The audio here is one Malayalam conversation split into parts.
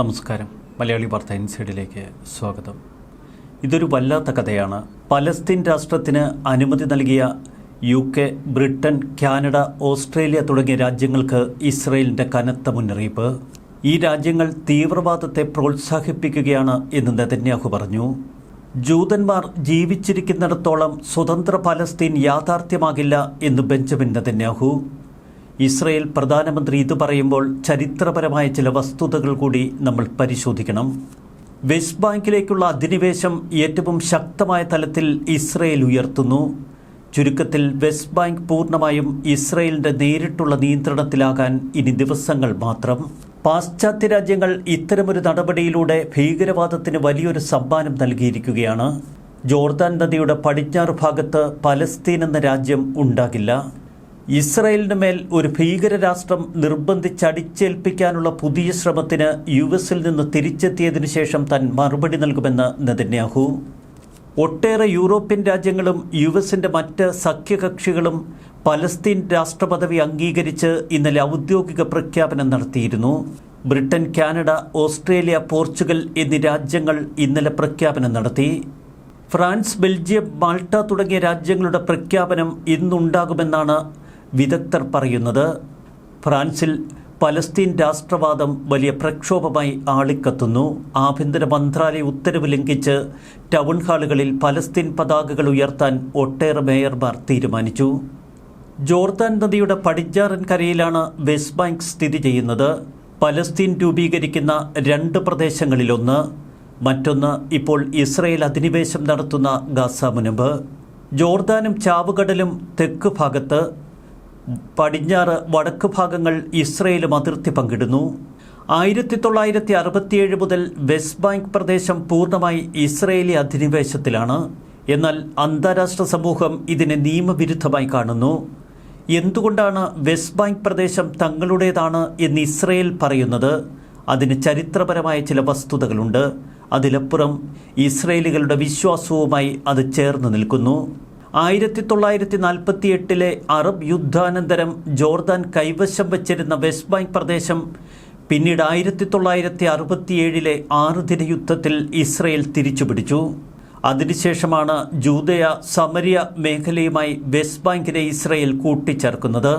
നമസ്കാരം. മലയാളി വാർത്ത ഇൻസൈഡിലേക്ക് സ്വാഗതം. ഇതൊരു വല്ലാത്ത കഥയാണ്. പലസ്തീൻ രാഷ്ട്രത്തിന് അനുമതി നൽകിയ U K Britain Canada Australia തുടങ്ങിയ രാജ്യങ്ങൾക്ക് ഇസ്രയേലിന്റെ കനത്ത മുന്നറിയിപ്പ്. ഈ രാജ്യങ്ങൾ തീവ്രവാദത്തെ പ്രോത്സാഹിപ്പിക്കുകയാണ് എന്ന് നെതന്യാഹു പറഞ്ഞു. ജൂതന്മാർ ജീവിച്ചിരിക്കുന്നിടത്തോളം സ്വതന്ത്ര പലസ്തീൻ യാഥാർത്ഥ്യമാകില്ല എന്ന് ബെഞ്ചമിൻ നെതന്യാഹു ഇസ്രയേൽ പ്രധാനമന്ത്രി ഇത് പറയുമ്പോൾ ചരിത്രപരമായ ചില വസ്തുതകൾ കൂടി നമ്മൾ പരിശോധിക്കണം. വെസ്റ്റ് ബാങ്കിലേക്കുള്ള അധിനിവേശം ഏറ്റവും ശക്തമായ തലത്തിൽ ഇസ്രയേൽ ഉയർത്തുന്നു. ചുരുക്കത്തിൽ വെസ്റ്റ് ബാങ്ക് പൂർണമായും ഇസ്രയേലിന്റെ നേരിട്ടുള്ള നിയന്ത്രണത്തിലാകാൻ ഇനി ദിവസങ്ങൾ മാത്രം. പാശ്ചാത്യ രാജ്യങ്ങൾ ഇത്തരമൊരു നടപടിയിലൂടെ ഭീകരവാദത്തിന് വലിയൊരു സമ്മാനം നൽകിയിരിക്കുകയാണ്. ജോർദാൻ നദിയുടെ പടിഞ്ഞാറ് ഭാഗത്ത് പലസ്തീൻ എന്ന രാജ്യം ഉണ്ടാകില്ല. ഇസ്രയേലിന് മേൽ ഒരു ഭീകരരാഷ്ട്രം നിർബന്ധിച്ചടിച്ചേൽപ്പിക്കാനുള്ള പുതിയ ശ്രമത്തിന് യു എസിൽ നിന്ന് തിരിച്ചെത്തിയതിനു ശേഷം താൻ മറുപടി നൽകുമെന്ന് നെതന്യാഹു. ഒട്ടേറെ യൂറോപ്യൻ രാജ്യങ്ങളും യു എസിന്റെ മറ്റ് സഖ്യകക്ഷികളും പലസ്തീൻ രാഷ്ട്രപദവി അംഗീകരിച്ച് ഇന്നലെ ഔദ്യോഗിക പ്രഖ്യാപനം നടത്തിയിരുന്നു. ബ്രിട്ടൻ കാനഡ ഓസ്ട്രേലിയ പോർച്ചുഗൽ എന്നീ രാജ്യങ്ങൾ ഇന്നലെ പ്രഖ്യാപനം നടത്തി. ഫ്രാൻസ് ബെൽജിയം മാൾട്ട തുടങ്ങിയ രാജ്യങ്ങളുടെ പ്രഖ്യാപനം ഇന്നുണ്ടാകുമെന്നാണ് വിദഗ്ധർ പറയുന്നത് ഫ്രാൻസിൽ പലസ്തീൻ രാഷ്ട്രവാദം വലിയ പ്രക്ഷോഭമായി ആളിക്കത്തുന്നു. ആഭ്യന്തര മന്ത്രാലയ ഉത്തരവ് ലംഘിച്ച് ടൗൺ ഹാളുകളിൽ പലസ്തീൻ പതാകകൾ ഉയർത്താൻ ഒട്ടേറെ മേയർമാർ തീരുമാനിച്ചു. ജോർദാൻ നദിയുടെ പടിഞ്ഞാറൻ കരയിലാണ് വെസ്റ്റ് ബാങ്ക് സ്ഥിതി ചെയ്യുന്നത്. പലസ്തീൻ രൂപീകരിക്കുന്ന രണ്ട് പ്രദേശങ്ങളിലൊന്ന്. മറ്റൊന്ന് ഇപ്പോൾ ഇസ്രയേൽ അധിനിവേശം നടത്തുന്ന ഗാസ മുനമ്പ്. ജോർദാനും ചാവുകടലും തെക്ക് ഭാഗത്ത് പടിഞ്ഞാറ് വടക്ക് ഭാഗങ്ങൾ ഇസ്രയേലും അതിർത്തി പങ്കിടുന്നു. ആയിരത്തി തൊള്ളായിരത്തി അറുപത്തിയേഴ് മുതൽ വെസ്റ്റ് ബാങ്ക് പ്രദേശം പൂർണമായി ഇസ്രയേലി അധിനിവേശത്തിലാണ്. എന്നാൽ അന്താരാഷ്ട്ര സമൂഹം ഇതിനെ നിയമവിരുദ്ധമായി കാണുന്നു. എന്തുകൊണ്ടാണ് വെസ്റ്റ് ബാങ്ക് പ്രദേശം തങ്ങളുടേതാണ് എന്ന് ഇസ്രയേൽ പറയുന്നത്? അതിന് ചരിത്രപരമായ ചില വസ്തുതകളുണ്ട്. അതിലപ്പുറം ഇസ്രയേലികളുടെ വിശ്വാസവുമായി അത് ചേർന്ന് നിൽക്കുന്നു. ആയിരത്തി തൊള്ളായിരത്തി നാൽപ്പത്തി എട്ടിലെ അറബ് യുദ്ധാനന്തരം ജോർദാൻ കൈവശം വച്ചിരുന്ന വെസ്റ്റ് ബാങ്ക് പ്രദേശം പിന്നീട് ആയിരത്തി തൊള്ളായിരത്തി അറുപത്തിയേഴിലെ ആറുദിന യുദ്ധത്തിൽ ഇസ്രയേൽ തിരിച്ചുപിടിച്ചു. അതിനുശേഷമാണ് ജൂതയ സമരിയ മേഖലയുമായി വെസ്റ്റ് ബാങ്കിനെ ഇസ്രയേൽ കൂട്ടിച്ചേർക്കുന്നത്.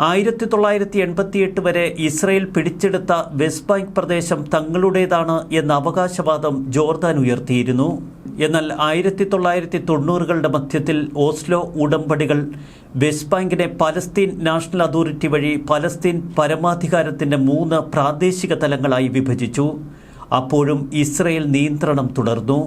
ആയിരത്തി തൊള്ളായിരത്തി എൺപത്തിയെട്ട് വരെ ഇസ്രയേൽ പിടിച്ചെടുത്ത വെസ്റ്റ് ബാങ്ക് പ്രദേശം തങ്ങളുടേതാണ് എന്ന അവകാശവാദം ജോർദാൻ ഉയർത്തിയിരുന്നു. എന്നാൽ ആയിരത്തി തൊള്ളായിരത്തി തൊണ്ണൂറുകളുടെ മധ്യത്തിൽ ഓസ്ലോ ഉടമ്പടികൾ വെസ്റ്റ് ബാങ്കിനെ പലസ്തീൻ നാഷണൽ അതോറിറ്റി വഴി പലസ്തീൻ പരമാധികാരത്തിന്റെ മൂന്ന് പ്രാദേശിക തലങ്ങളായി വിഭജിച്ചു. അപ്പോഴും ഇസ്രയേൽ നിയന്ത്രണം തുടർന്നു.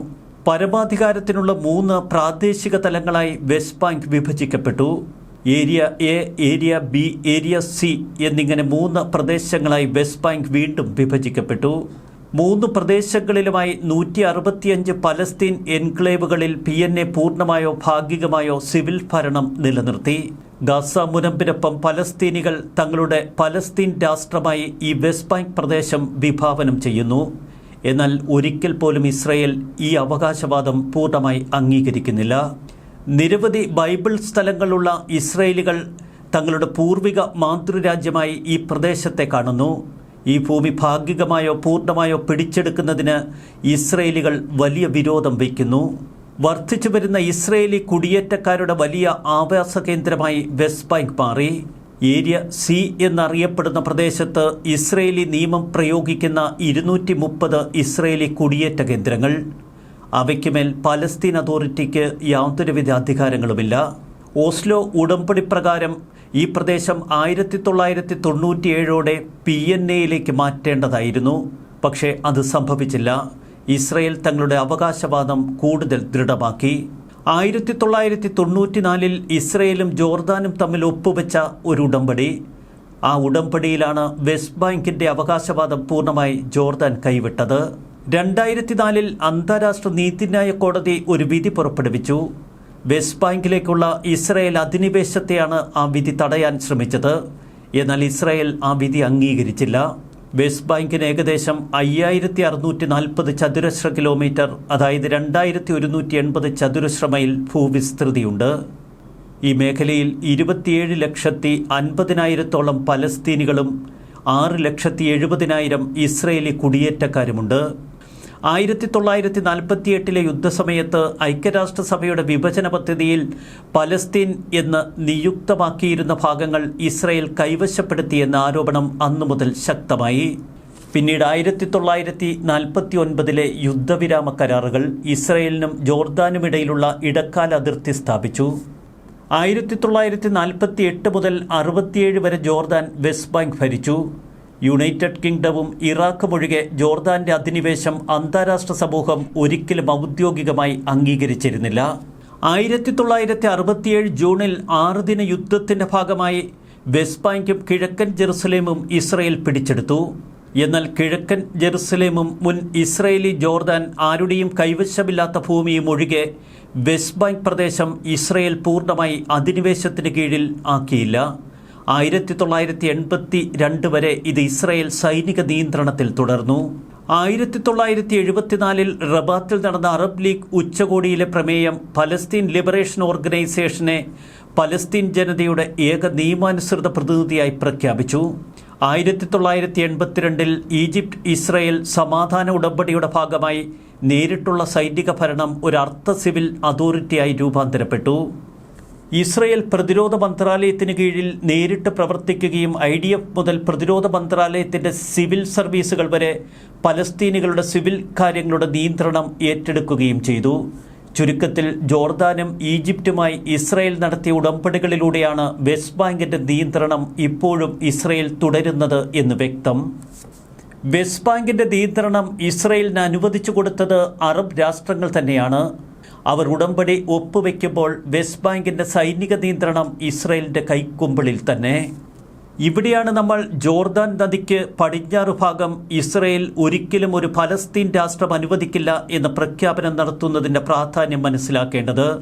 പരമാധികാരത്തിനുള്ള മൂന്ന് പ്രാദേശിക തലങ്ങളായി West Bank വിഭജിക്കപ്പെട്ടു. Area A area B area C എന്നിങ്ങനെ മൂന്ന് പ്രദേശങ്ങളായി വെസ്റ്റ് ബാങ്ക് വീണ്ടും വിഭജിക്കപ്പെട്ടു. മൂന്ന് പ്രദേശങ്ങളിലുമായി നൂറ്റി അറുപത്തിയഞ്ച് പലസ്തീൻ എൻക്ലേവുകളിൽ പി എൻ എ പൂർണമായോ ഭാഗികമായോ സിവിൽ ഭരണം നിലനിർത്തി. ഗാസ മുനമ്പിനൊപ്പം പലസ്തീനികൾ തങ്ങളുടെ പലസ്തീൻ രാഷ്ട്രമായി ഈ വെസ്റ്റ് ബാങ്ക് പ്രദേശം വിഭാവനം ചെയ്യുന്നു. എന്നാൽ ഒരിക്കൽ പോലും ഇസ്രയേൽ ഈ അവകാശവാദം പൂർണമായി അംഗീകരിക്കുന്നില്ല. നിരവധി ബൈബിൾ സ്ഥലങ്ങളുള്ള ഇസ്രയേലികൾ തങ്ങളുടെ പൂർവിക മാതൃരാജ്യമായി ഈ പ്രദേശത്തെ കാണുന്നു. ഈ ഭൂമി ഭാഗികമായോ പൂർണമായോ പിടിച്ചെടുക്കുന്നതിന് ഇസ്രയേലികൾ വലിയ വിരോധം വയ്ക്കുന്നു. വർദ്ധിച്ചു വരുന്ന ഇസ്രയേലി കുടിയേറ്റക്കാരുടെ വലിയ ആവാസ കേന്ദ്രമായി വെസ്റ്റ് ബാങ്ക് മാറി. ഏരിയ സി എന്നറിയപ്പെടുന്ന പ്രദേശത്ത് ഇസ്രയേലി നിയമം പ്രയോഗിക്കുന്ന ഇരുന്നൂറ്റി മുപ്പത് ഇസ്രയേലി കുടിയേറ്റ കേന്ദ്രങ്ങൾ. അവയ്ക്കുമേൽ പലസ്തീൻ അതോറിറ്റിക്ക് യാതൊരുവിധ അധികാരങ്ങളുമില്ല. ഓസ്ലോ ഉടമ്പടി പ്രകാരം ഈ പ്രദേശം ആയിരത്തി തൊള്ളായിരത്തി തൊണ്ണൂറ്റിയേഴോടെ പി എൻ എയിലേക്ക് മാറ്റേണ്ടതായിരുന്നു. പക്ഷേ അത് സംഭവിച്ചില്ല. ഇസ്രയേൽ തങ്ങളുടെ അവകാശവാദം കൂടുതൽ ദൃഢമാക്കി. ആയിരത്തി തൊള്ളായിരത്തി തൊണ്ണൂറ്റിനാലിൽ ഇസ്രയേലും ജോർദാനും തമ്മിൽ ഒപ്പുവെച്ച ഒരു ഉടമ്പടി. ആ ഉടമ്പടിയിലാണ് വെസ്റ്റ് ബാങ്കിന്റെ അവകാശവാദം പൂർണമായി ജോർദാൻ കൈവിട്ടത്. രണ്ടായിരത്തി നാലിൽ അന്താരാഷ്ട്ര നീതിന്യായ കോടതി ഒരു വിധി പുറപ്പെടുവിച്ചു. വെസ്റ്റ് ബാങ്കിലേക്കുള്ള ഇസ്രയേൽ അധിനിവേശത്തെയാണ് ആ വിധി തടയാൻ ശ്രമിച്ചത്. എന്നാൽ ഇസ്രയേൽ ആ വിധി അംഗീകരിച്ചില്ല. വെസ്റ്റ് ബാങ്കിന് ഏകദേശം അയ്യായിരത്തി അറുന്നൂറ്റി നാൽപ്പത് ചതുരശ്ര കിലോമീറ്റർ അതായത് രണ്ടായിരത്തി ഒരുന്നൂറ്റി എൺപത് ചതുരശ്ര മൈൽ ഭൂവിസ്തൃതിയുണ്ട്. ഈ മേഖലയിൽ ഇരുപത്തിയേഴ് ലക്ഷത്തി അൻപതിനായിരത്തോളം പലസ്തീനികളും ആറ് ലക്ഷത്തി എഴുപതിനായിരം ഇസ്രയേലി കുടിയേറ്റക്കാരുമുണ്ട്. ആയിരത്തി തൊള്ളായിരത്തി നാൽപ്പത്തിയെട്ടിലെ യുദ്ധസമയത്ത് ഐക്യരാഷ്ട്രസഭയുടെ വിഭജന പദ്ധതിയിൽ പലസ്തീൻ എന്ന് നിയുക്തമാക്കിയിരുന്ന ഭാഗങ്ങൾ ഇസ്രയേൽ കൈവശപ്പെടുത്തിയെന്ന ആരോപണം അന്നു മുതൽ ശക്തമായി. പിന്നീട് ആയിരത്തി തൊള്ളായിരത്തി നാൽപ്പത്തി ഒൻപതിലെ യുദ്ധവിരാമ കരാറുകൾ ഇസ്രയേലിനും ജോർദാനുമിടയിലുള്ള ഇടക്കാല അതിർത്തി സ്ഥാപിച്ചു. ആയിരത്തി തൊള്ളായിരത്തി നാൽപ്പത്തി എട്ട് മുതൽ അറുപത്തിയേഴ് വരെ ജോർദാൻ വെസ്റ്റ് ബാങ്ക് ഭരിച്ചു. യുണൈറ്റഡ് കിങ്ഡവും ഇറാഖും ഒഴികെ ജോർദാന്റെ അധിനിവേശം അന്താരാഷ്ട്ര സമൂഹം ഒരിക്കലും ഔദ്യോഗികമായി അംഗീകരിച്ചിരുന്നില്ല. ആയിരത്തി തൊള്ളായിരത്തി അറുപത്തിയേഴ് ജൂണിൽ ആറ് ദിന യുദ്ധത്തിന്റെ ഭാഗമായി വെസ്റ്റ് ബാങ്കും കിഴക്കൻ ജെറുസലേമും ഇസ്രയേൽ പിടിച്ചെടുത്തു. എന്നാൽ കിഴക്കൻ ജെറുസലേമും മുൻ ഇസ്രയേലി ജോർദാൻ ആരുടെയും കൈവശമില്ലാത്ത ഭൂമിയും ഒഴികെ വെസ്റ്റ് ബാങ്ക് പ്രദേശം ഇസ്രയേൽ പൂർണമായി അധിനിവേശത്തിന് കീഴിൽ ആക്കിയില്ല. ആയിരത്തി തൊള്ളായിരത്തി എൺപത്തി രണ്ട് വരെ ഇത് ഇസ്രയേൽ സൈനിക നിയന്ത്രണത്തിൽ തുടർന്നു. ആയിരത്തി തൊള്ളായിരത്തി എഴുപത്തിനാലിൽ റബാത്തിൽ നടന്ന അറബ് ലീഗ് ഉച്ചകോടിയിലെ പ്രമേയം പലസ്തീൻ ലിബറേഷൻ ഓർഗനൈസേഷനെ പലസ്തീൻ ജനതയുടെ ഏക നിയമാനുസൃത പ്രതിനിധിയായി പ്രഖ്യാപിച്ചു. ആയിരത്തി തൊള്ളായിരത്തി എൺപത്തിരണ്ടിൽ ഈജിപ്ത് ഇസ്രയേൽ സമാധാന ഉടമ്പടിയുടെ ഭാഗമായി നേരിട്ടുള്ള സൈനിക ഭരണം ഒരു അർത്ഥ സിവിൽ അതോറിറ്റിയായി രൂപാന്തരപ്പെട്ടു. ഇസ്രയേൽ പ്രതിരോധ മന്ത്രാലയത്തിന് കീഴിൽ നേരിട്ട് പ്രവർത്തിക്കുകയും ഐ ഡി എഫ് മുതൽ പ്രതിരോധ മന്ത്രാലയത്തിന്റെ സിവിൽ സർവീസുകൾ വരെ പലസ്തീനികളുടെ സിവിൽ കാര്യങ്ങളുടെ നിയന്ത്രണം ഏറ്റെടുക്കുകയും ചെയ്തു. ചുരുക്കത്തിൽ ജോർദാനും ഈജിപ്തുമായി ഇസ്രയേൽ നടത്തിയ ഉടമ്പടികളിലൂടെയാണ് വെസ്റ്റ് ബാങ്കിന്റെ നിയന്ത്രണം ഇപ്പോഴും ഇസ്രയേൽ തുടരുന്നത് എന്ന് വ്യക്തം. വെസ്റ്റ് ബാങ്കിന്റെ നിയന്ത്രണം ഇസ്രയേലിന് അനുവദിച്ചു കൊടുത്തത് അറബ് രാഷ്ട്രങ്ങൾ തന്നെയാണ്. അവർ ഉടമ്പടി ഒപ്പുവെക്കുമ്പോൾ വെസ്റ്റ് ബാങ്കിന്റെ സൈനിക നിയന്ത്രണം ഇസ്രയേലിന്റെ കൈക്കുമ്പിളിൽ തന്നെ. ഇവിടെയാണ് നമ്മൾ ജോർദാൻ നദിക്ക് പടിഞ്ഞാറ് ഭാഗം ഇസ്രയേൽ ഒരിക്കലും ഒരു ഫലസ്തീൻ രാഷ്ട്രം അനുവദിക്കില്ല എന്ന പ്രഖ്യാപനം നടത്തുന്നതിന്റെ പ്രാധാന്യം മനസ്സിലാക്കേണ്ടത്.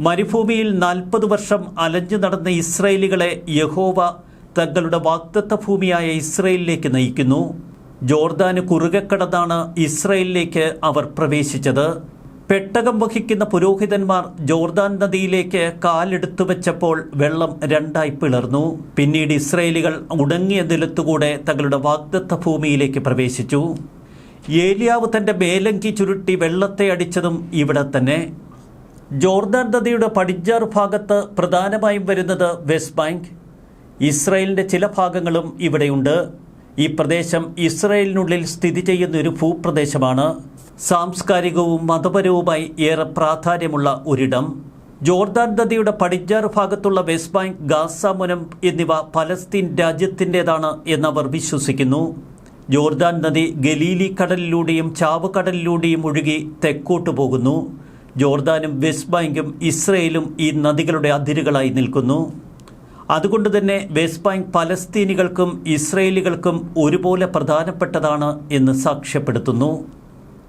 മരുഭൂമിയിൽ നാൽപ്പത് വർഷം അലഞ്ഞു നടന്ന ഇസ്രയേലികളെ യഹോവ തങ്ങളുടെ വാക്തത്വ ഭൂമിയായ ഇസ്രയേലിലേക്ക് നയിക്കുന്നു. ജോർദാന് കുറുകെ കടന്നാണ് ഇസ്രയേലിലേക്ക് അവർ പ്രവേശിച്ചത്. പെട്ടകം വഹിക്കുന്ന പുരോഹിതന്മാർ ജോർദാൻ നദിയിലേക്ക് കാലെടുത്തു വെച്ചപ്പോൾ വെള്ളം രണ്ടായി പിളർന്നു. പിന്നീട് ഇസ്രയേലികൾ ഉടങ്ങിയ നിലത്തുകൂടെ തങ്ങളുടെ വാഗ്ദത്ത ഭൂമിയിലേക്ക് പ്രവേശിച്ചു. ഏലിയാവ് തന്റെ മേലങ്കി ചുരുട്ടി വെള്ളത്തെ അടിച്ചതും ഇവിടെ തന്നെ. ജോർദാൻ നദിയുടെ പടിഞ്ഞാറ് ഭാഗത്ത് പ്രധാനമായും വരുന്നത് വെസ്റ്റ് ബാങ്ക്. ഇസ്രയേലിന്റെ ചില ഭാഗങ്ങളും ഇവിടെയുണ്ട്. ഈ പ്രദേശം ഇസ്രയേലിനുള്ളിൽ സ്ഥിതി ചെയ്യുന്ന ഒരു ഭൂപ്രദേശമാണ്. സാംസ്കാരികവും മതപരവുമായി ഏറെ പ്രാധാന്യമുള്ള ഒരിടം ജോർദാൻ നദിയുടെ പടിഞ്ഞാറ് ഭാഗത്തുള്ള വെസ്റ്റ് ബാങ്ക് ഗാസ മുനം എന്നിവ പലസ്തീൻ രാജ്യത്തിന്റെതാണ് എന്നവർ വിശ്വസിക്കുന്നു. ജോർദാൻ നദി ഗലീലി കടലിലൂടെയും ചാവുകടലിലൂടെയും ഒഴുകി തെക്കോട്ട് പോകുന്നു. ജോർദാനും വെസ്റ്റ് ബാങ്കും ഇസ്രയേലും ഈ നദികളുടെ അതിരുകളായി നിൽക്കുന്നു. അതുകൊണ്ട് തന്നെ വെസ്റ്റ് ബാങ്ക് പലസ്തീനികൾക്കും ഇസ്രയേലികൾക്കും ഒരുപോലെ പ്രധാനപ്പെട്ടതാണ് എന്ന് സാക്ഷ്യപ്പെടുത്തുന്നു.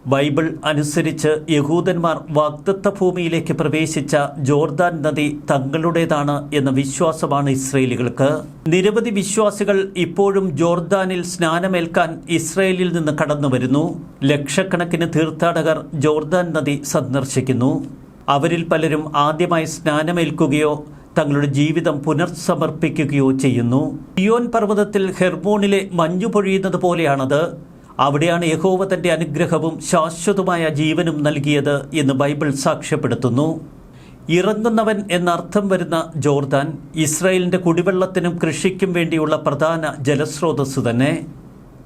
ബൈബിൾ അനുസരിച്ച് യഹൂദന്മാർ വാഗ്ദത്ത ഭൂമിയിലേക്ക് പ്രവേശിച്ച ജോർദാൻ നദി തങ്ങളുടേതാണ് എന്ന വിശ്വാസമാണ് ഇസ്രയേലികൾക്ക്. നിരവധി വിശ്വാസികൾ ഇപ്പോഴും ജോർദാനിൽ സ്നാനമേൽക്കാൻ ഇസ്രയേലിൽ നിന്ന് കടന്നു വരുന്നു ലക്ഷക്കണക്കിന് തീർത്ഥാടകർ ജോർദാൻ നദി സന്ദർശിക്കുന്നു. അവരിൽ പലരും ആദ്യമായി സ്നാനമേൽക്കുകയോ തങ്ങളുടെ ജീവിതം പുനർസമർപ്പിക്കുകയോ ചെയ്യുന്നു. ഇയോൻ പർവതത്തിൽ ഹെർമോണിലെ മഞ്ഞു പൊഴിയുന്നത് പോലെയാണത്. അവിടെയാണ് യഹോവ തന്റെ അനുഗ്രഹവും ശാശ്വതമായ ജീവനും നൽകിയത് എന്ന് ബൈബിൾ സാക്ഷ്യപ്പെടുത്തുന്നു. ഇറങ്ങുന്നവൻ എന്നർത്ഥം വരുന്ന ജോർദാൻ ഇസ്രായേലിന്റെ കുടിവെള്ളത്തിനും കൃഷിക്കും വേണ്ടിയുള്ള പ്രധാന ജലസ്രോതസ് തന്നെ.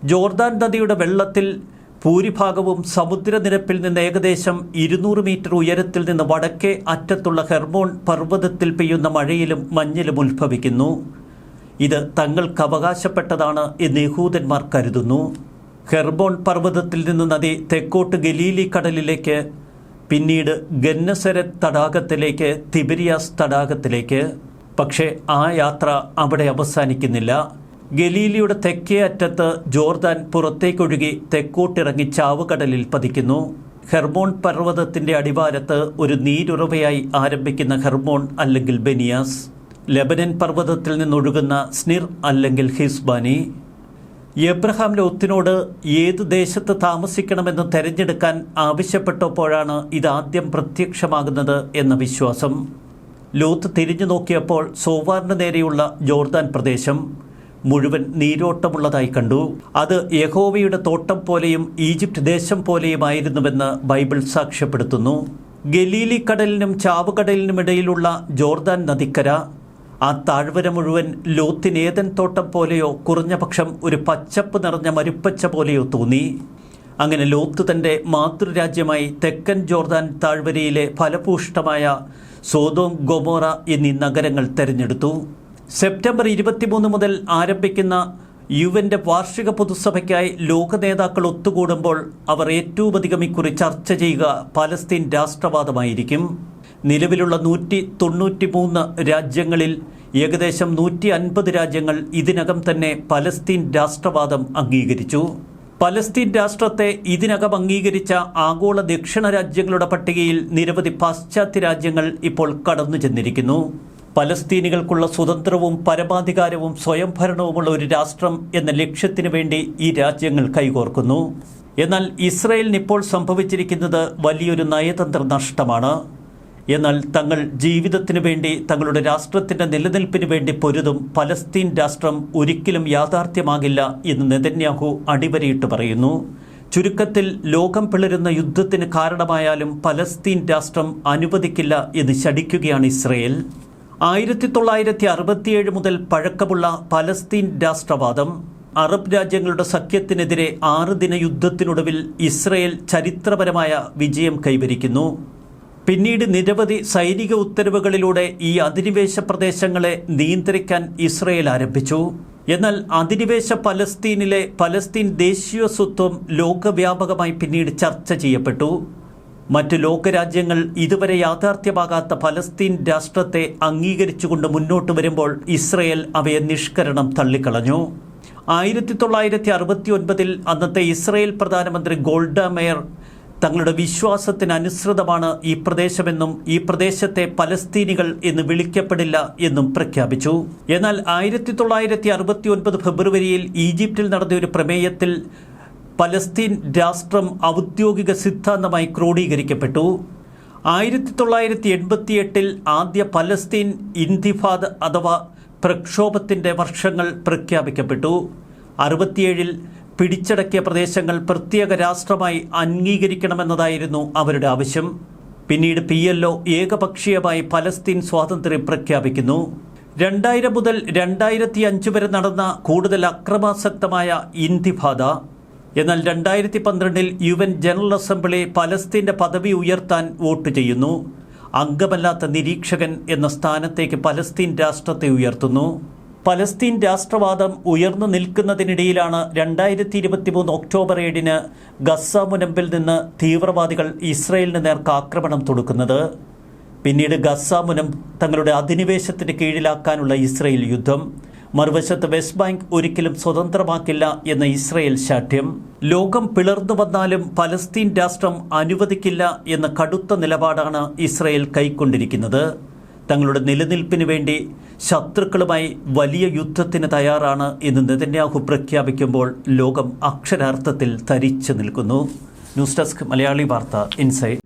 ജോർദാൻ നദിയുടെ വെള്ളത്തിൽ ഭൂരിഭാഗവും സമുദ്രനിരപ്പിൽ നിന്ന് ഏകദേശം ഇരുന്നൂറ് മീറ്റർ ഉയരത്തിൽ നിന്ന് വടക്കേ അറ്റത്തുള്ള ഹെർമോൺ പർവതത്തിൽ പെയ്യുന്ന മഴയിലും മഞ്ഞിലും ഉത്ഭവിക്കുന്നു. ഇത് തങ്ങൾക്ക് അവകാശപ്പെട്ടതാണ് എന്ന് യഹൂദന്മാർ കരുതുന്നു. ഹെർബോൺ പർവതത്തിൽ നിന്ന് നദി തെക്കോട്ട് ഗലീലി കടലിലേക്ക് പിന്നീട് ഗന്നസരത് തടാകത്തിലേക്ക് തിബിരിയാസ് തടാകത്തിലേക്ക്. പക്ഷേ ആ യാത്ര അവിടെ അവസാനിക്കുന്നില്ല. ഗലീലിയുടെ തെക്കേ അറ്റത്ത് ജോർദാൻ പുറത്തേക്കൊഴുകി തെക്കോട്ടിറങ്ങി ചാവുകടലിൽ പതിക്കുന്നു. ഹെർമോൺ പർവതത്തിന്റെ അടിവാരത്ത് ഒരു നീരുറവയായി ആരംഭിക്കുന്ന ഹെർമോൺ അല്ലെങ്കിൽ ബെനിയാസ്. ലെബനൻ പർവതത്തിൽ നിന്നൊഴുകുന്ന സ്നിർ അല്ലെങ്കിൽ ഹിസ്ബാനി. എബ്രഹാം ലോത്തിനോട് ഏത് ദേശത്ത് താമസിക്കണമെന്ന് തെരഞ്ഞെടുക്കാൻ ആവശ്യപ്പെട്ടപ്പോഴാണ് ഇതാദ്യം പ്രത്യക്ഷമാകുന്നത് എന്ന വിശ്വാസം. ലോത്ത് തിരിഞ്ഞു നോക്കിയപ്പോൾ സോവാറിന് നേരെയുള്ള ജോർദാൻ പ്രദേശം മുഴുവൻ നീരോട്ടമുള്ളതായി കണ്ടു. അത് യഹോവയുടെ തോട്ടം പോലെയും ഈജിപ്റ്റ് ദേശം പോലെയുമായിരുന്നുവെന്ന് ബൈബിൾ സാക്ഷ്യപ്പെടുത്തുന്നു. ഗലീലി കടലിനും ചാവുകടലിനും ഇടയിലുള്ള ജോർദാൻ നദിക്കര ആ താഴ്വര മുഴുവൻ ലോത്തിന് ഏതൻ തോട്ടം പോലെയോ കുറഞ്ഞപക്ഷം ഒരു പച്ചപ്പ് നിറഞ്ഞ മരുപ്പച്ച പോലെയോ തോന്നി. അങ്ങനെ ലോത്ത് തന്റെ മാതൃരാജ്യമായി തെക്കൻ ജോർദാൻ താഴ്വരയിലെ ഫലഭൂഷ്ടമായ സോതോം ഗൊമോറ എന്നീ നഗരങ്ങൾ തെരഞ്ഞെടുത്തു. സെപ്റ്റംബർ ഇരുപത്തിമൂന്ന് മുതൽ ആരംഭിക്കുന്ന യുവന്റെ വാർഷിക പൊതുസഭയ്ക്കായി ലോക നേതാക്കൾ ഒത്തുകൂടുമ്പോൾ അവർ ഏറ്റവും അധികം ഇക്കുറി ചർച്ച ചെയ്യുക പലസ്തീൻ രാഷ്ട്രവാദമായിരിക്കും. നിലവിലുള്ള നൂറ്റി തൊണ്ണൂറ്റി മൂന്ന് രാജ്യങ്ങളിൽ ഏകദേശം നൂറ്റി അൻപത് രാജ്യങ്ങൾ ഇതിനകം തന്നെ പലസ്തീൻ രാഷ്ട്രവാദം അംഗീകരിച്ചു. പലസ്തീൻ രാഷ്ട്രത്തെ ഇതിനകം അംഗീകരിച്ച ആഗോള ദക്ഷിണ രാജ്യങ്ങളുടെ പട്ടികയിൽ നിരവധി പാശ്ചാത്യ രാജ്യങ്ങൾ ഇപ്പോൾ കടന്നു ചെന്നിരിക്കുന്നു. പലസ്തീനികൾക്കുള്ള സ്വതന്ത്രവും പരമാധികാരവും സ്വയംഭരണവുമുള്ള ഒരു രാഷ്ട്രം എന്ന ലക്ഷ്യത്തിനു വേണ്ടി ഈ രാജ്യങ്ങൾ കൈകോർക്കുന്നു. എന്നാൽ ഇസ്രയേലിന് ഇപ്പോൾ സംഭവിച്ചിരിക്കുന്നത് വലിയൊരു നയതന്ത്ര നഷ്ടമാണ്. എന്നാൽ തങ്ങൾ ജീവിതത്തിനു വേണ്ടി തങ്ങളുടെ രാഷ്ട്രത്തിന്റെ നിലനിൽപ്പിന് വേണ്ടി പൊരുതും പലസ്തീൻ രാഷ്ട്രം ഒരിക്കലും യാഥാർത്ഥ്യമാകില്ല എന്ന് നെതന്യാഹു അടിവരയിട്ട് പറയുന്നു. ചുരുക്കത്തിൽ ലോകം പിളരുന്ന യുദ്ധത്തിന് കാരണമായാലും പലസ്തീൻ രാഷ്ട്രം അനുവദിക്കില്ല എന്ന് ശടിക്കുകയാണ് ഇസ്രയേൽ. ആയിരത്തി തൊള്ളായിരത്തി അറുപത്തിയേഴ് മുതൽ പഴക്കമുള്ള പലസ്തീൻ രാഷ്ട്രവാദം അറബ് രാജ്യങ്ങളുടെ സഖ്യത്തിനെതിരെ ആറ് ദിന യുദ്ധത്തിനൊടുവിൽ ഇസ്രയേൽ ചരിത്രപരമായ വിജയം കൈവരിക്കുന്നു. പിന്നീട് നിരവധി സൈനിക ഉത്തരവുകളിലൂടെ ഈ അധിനിവേശ പ്രദേശങ്ങളെ നിയന്ത്രിക്കാൻ ഇസ്രയേൽ ആരംഭിച്ചു. എന്നാൽ അധിനിവേശ പലസ്തീനിലെ പലസ്തീൻ ദേശീയ സ്വത്വം ലോകവ്യാപകമായി പിന്നീട് ചർച്ച ചെയ്യപ്പെട്ടു. മറ്റ് ലോകരാജ്യങ്ങൾ ഇതുവരെ യാഥാർത്ഥ്യമാകാത്ത പലസ്തീൻ രാഷ്ട്രത്തെ അംഗീകരിച്ചുകൊണ്ട് മുന്നോട്ട് വരുമ്പോൾ ഇസ്രയേൽ അവയെ നിഷ്കരണം തള്ളിക്കളഞ്ഞു. ആയിരത്തി തൊള്ളായിരത്തി അറുപത്തി ഒൻപതിൽ അന്നത്തെ ഇസ്രയേൽ പ്രധാനമന്ത്രി ഗോൾഡ മേയർ തങ്ങളുടെ വിശ്വാസത്തിന് അനുസൃതമാണ് ഈ പ്രദേശമെന്നും ഈ പ്രദേശത്തെ പലസ്തീനികൾ എന്ന് വിളിക്കപ്പെടില്ല എന്നും പ്രഖ്യാപിച്ചു. എന്നാൽ ആയിരത്തി തൊള്ളായിരത്തി അറുപത്തി ഒൻപത് ഫെബ്രുവരിയിൽ ഈജിപ്തിൽ നടന്ന ഒരു പ്രമേയത്തിൽ പലസ്തീൻ രാഷ്ട്രം ഔദ്യോഗിക സിദ്ധാന്തമായി ക്രോഡീകരിക്കപ്പെട്ടു. ആയിരത്തി തൊള്ളായിരത്തി എൺപത്തിയെട്ടിൽ ആദ്യ പലസ്തീൻ ഇന്തിഫാദ് അഥവാ പ്രക്ഷോഭത്തിന്റെ വർഷങ്ങൾ പ്രഖ്യാപിക്കപ്പെട്ടു. അറുപത്തിയേഴിൽ പിടിച്ചടക്കിയ പ്രദേശങ്ങൾ പ്രത്യേക രാഷ്ട്രമായി അംഗീകരിക്കണമെന്നതായിരുന്നു അവരുടെ ആവശ്യം. പിന്നീട് പി എൽ ഏകപക്ഷീയമായി പലസ്തീൻ സ്വാതന്ത്ര്യം പ്രഖ്യാപിക്കുന്നു. രണ്ടായിരം മുതൽ രണ്ടായിരത്തി അഞ്ച് വരെ നടന്ന കൂടുതൽ അക്രമാസക്തമായ ഇന്തിഫാദ. എന്നാൽ രണ്ടായിരത്തി പന്ത്രണ്ടിൽ യു എൻ ജനറൽ അസംബ്ലി പലസ്തീന്റെ പദവി ഉയർത്താൻ വോട്ട് ചെയ്യുന്നു. അംഗമല്ലാത്ത നിരീക്ഷകൻ എന്ന സ്ഥാനത്തേക്ക് പലസ്തീൻ രാഷ്ട്രത്തെ ഉയർത്തുന്നു. പലസ്തീൻ രാഷ്ട്രവാദം ഉയർന്നു നിൽക്കുന്നതിനിടയിലാണ് രണ്ടായിരത്തി ഇരുപത്തിമൂന്ന് ഒക്ടോബർ ഏഴിന് ഗസ മുനമ്പിൽ നിന്ന് തീവ്രവാദികൾ ഇസ്രയേലിന് നേർക്ക് ആക്രമണം തൊടുക്കുന്നത്. പിന്നീട് ഗസ മുനം തങ്ങളുടെ അധിനിവേശത്തിന് കീഴിലാക്കാനുള്ള ഇസ്രയേൽ യുദ്ധം. മറുവശത്ത് വെസ്റ്റ് ബാങ്ക് ഒരിക്കലും സ്വതന്ത്രമാക്കില്ല എന്ന ഇസ്രയേൽ ശാഠ്യം. ലോകം പിളർന്നു വന്നാലും പലസ്തീൻ രാഷ്ട്രം അനുവദിക്കില്ല എന്ന കടുത്ത നിലപാടാണ് ഇസ്രയേൽ കൈക്കൊണ്ടിരിക്കുന്നത്. തങ്ങളുടെ നിലനിൽപ്പിന് വേണ്ടി ശത്രുക്കളുമായി വലിയ യുദ്ധത്തിന് തയ്യാറാണ് എന്ന് നെതന്യാഹു പ്രഖ്യാപിക്കുമ്പോൾ ലോകം അക്ഷരാർത്ഥത്തിൽ തരിച്ചു നിൽക്കുന്നു. ന്യൂസ് ഡെസ്ക് മലയാളി വാർത്ത ഇൻസൈറ്റ്